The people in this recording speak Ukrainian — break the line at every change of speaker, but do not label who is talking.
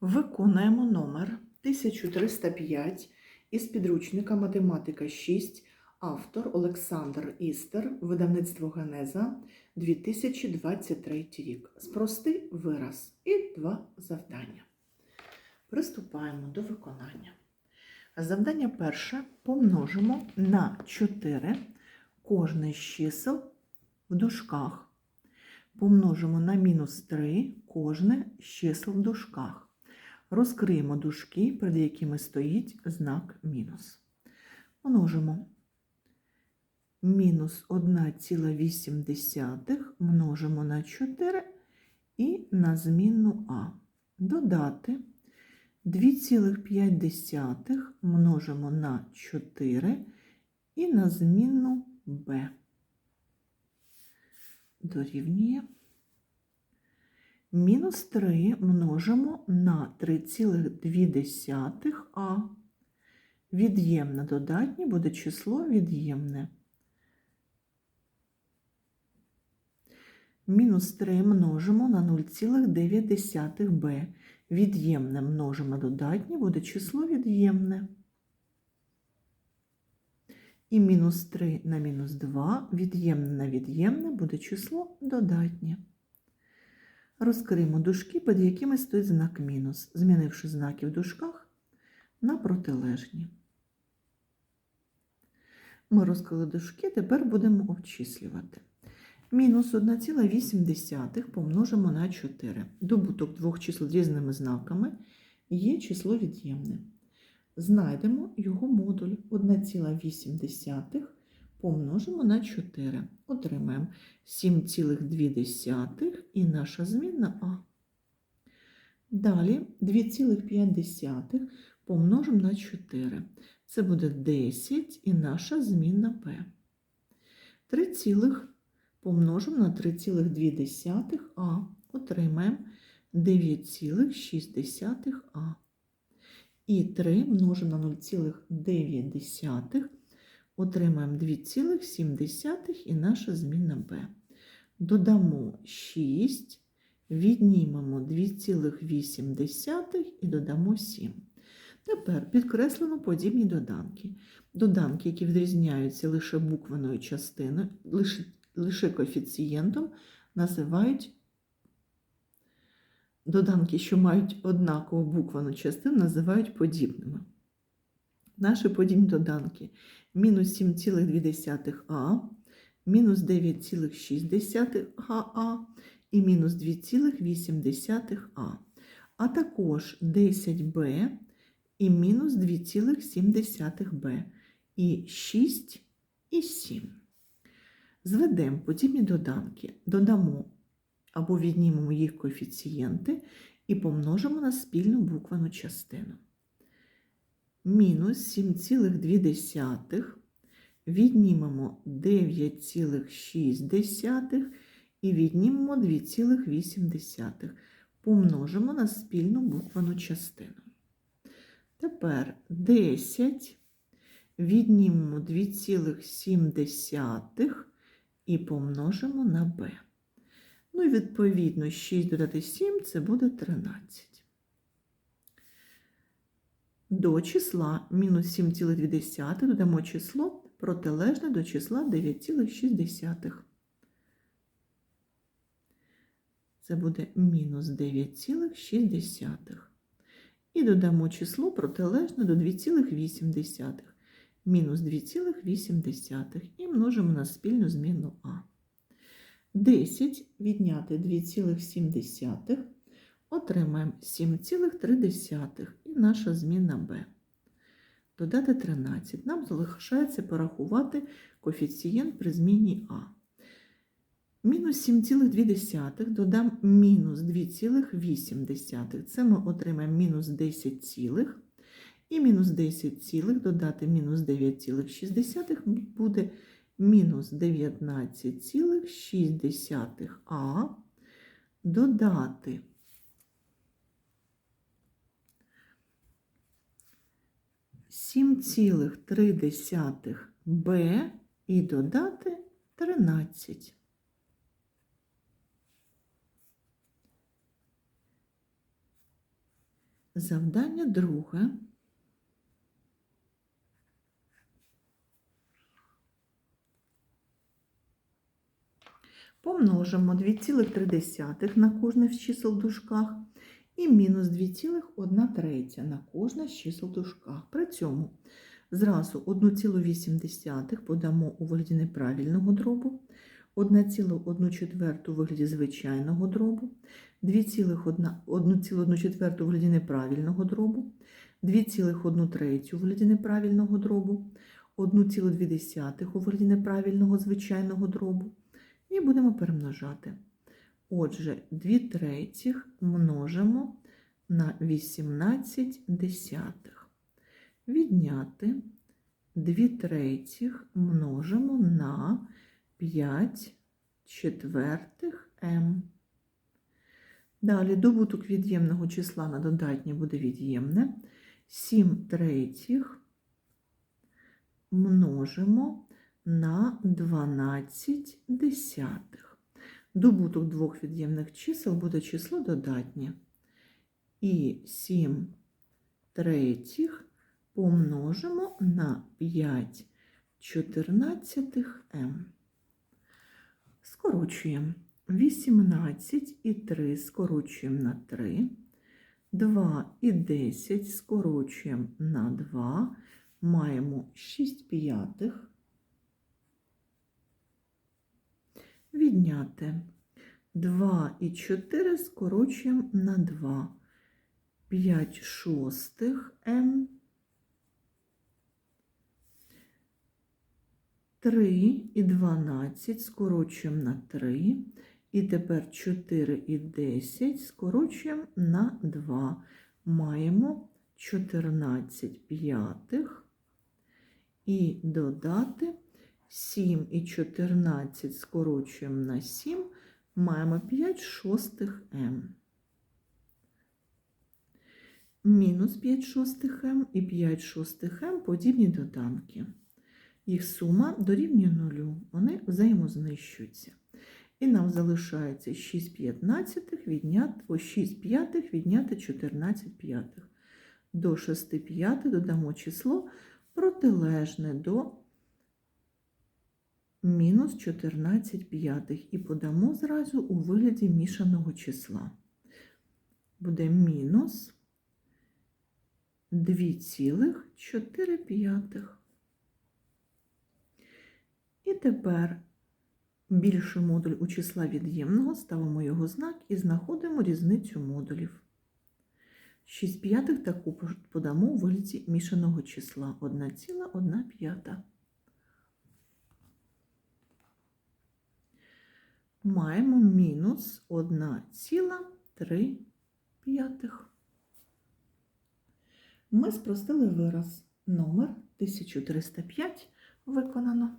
Виконуємо номер 1305 із підручника Математика 6, автор Олександр Істер, видавництво Генеза 2023 рік. Спрости вираз і два завдання. Приступаємо до виконання. Завдання перше помножимо на 4 кожне з чисел в дужках. Помножимо на мінус 3 кожне з чисел в дужках. Розкриємо дужки, перед якими стоїть знак мінус. Множимо мінус 1,8 множимо на 4 і на змінну А. Додати 2,5 множимо на 4 і на змінну Б. Дорівнює. Мінус 3 множимо на 3,2 а. Від'ємне додатнє буде число від'ємне. Мінус 3 множимо на 0,9 b. Від'ємне множимо додатнє буде число від'ємне. І мінус 3 на мінус 2 від'ємне на від'ємне буде число додатнє. Розкриємо дужки, під якими стоїть знак мінус, змінивши знаки в дужках на протилежні. Ми розкрили дужки, тепер будемо обчислювати. Мінус 1,8 помножимо на 4. Добуток двох чисел різними знаками є число від'ємне. Знайдемо його модуль 1,8 помножимо на 4. Отримаємо 7,2 і наша змінна А. Далі 2,5 помножимо на 4. Це буде 10 і наша змінна П. 3, цілих помножимо на 3,2 А. Отримаємо 9,6 А. І 3 множимо на 0,9 отримаємо 2,7 і наша змінна b. Додамо 6, віднімемо 2,8 і додамо 7. Тепер підкреслимо подібні доданки. Доданки, які відрізняються лише буквеною частиною, лише, лише коефіцієнтом, називають доданки, що мають однакову буквену частину, називають подібними. Наші подібні доданки мінус 7,2а, мінус 9,6а і мінус 2,8а, а. Також 10b і мінус 2,7b, і 6 і 7. Зведемо подібні доданки, додамо або віднімемо їх коефіцієнти і помножимо на спільну буквену частину мінус 7,2, віднімемо 9,6 і віднімемо 2,8. Помножимо на спільну буквену частину. Тепер 10 віднімемо 2,7 і помножимо на b. Ну і відповідно 6 додати 7 це буде 13 до числа мінус 7,2 додамо число протилежне до числа 9,6. Це буде мінус 9,6. І додамо число протилежне до 2,8. Мінус 2,8 і множимо на спільну зміну А. 10 відняти 2,7 отримаємо 7,3 і наша зміна b. Додати 13. Нам залишається порахувати коефіцієнт при зміні А. Мінус 7,2 додам мінус 2,8. Це ми отримаємо мінус 10, цілих. і мінус 10, цілих додати мінус 9,6 буде мінус 19,6а додати 7,3 Б і додати 13. Завдання друге. Помножимо 2,3 на кожне з чисел в дужках і мінус 2,1 третя на кожне з чисел дужках. При цьому зразу 1,8 подамо у вигляді неправильного дробу, 1,1 у вигляді звичайного дробу, 2,1 четверту у вигляді неправильного дробу, 2,1 третю у вигляді неправильного дробу, 1,2 у вигляді неправильного звичайного дробу. І будемо перемножати. Отже, 2 третіх множимо на 18 десятих. Відняти 2 третіх множимо на 5 четвертих м. Далі добуток від'ємного числа на додатнє буде від'ємне. 7 третіх множимо на 12 десятих. Добуток двох від'ємних чисел буде число додатнє. І 7 третіх помножимо на 5 чотирнадцятих м. Скорочуємо. 18 і 3 скорочуємо на 3. 2 і 10 скорочуємо на 2. Маємо 6 п'ятих. Відняти 2 і 4 скорочуємо на 2. 5 шостих М. 3 і 12 скорочуємо на 3. І тепер 4 і 10 скорочуємо на 2. Маємо 14 п'ятих. І додати 7 і 14 скорочуємо на 7, маємо 5 шостих М. Мінус 5 шостих М і 5 шостих М подібні доданки. Їх сума дорівнює нулю, вони взаємознищуються. І нам залишається 6 п'ятнадцятих відняти, 6 п'ятих відняти 14 п'ятих. До 6 п'ятих додамо число протилежне до мінус 14 п'ятих і подамо зразу у вигляді мішаного числа. Буде мінус 2,4 п'ятих. І тепер більший модуль у числа від'ємного, ставимо його знак і знаходимо різницю модулів. 6 п'ятих таку подамо у вигляді мішаного числа 1,1 п'ята. Маємо мінус 1,3 п'ятих. Ми спростили вираз номер 1305 виконано.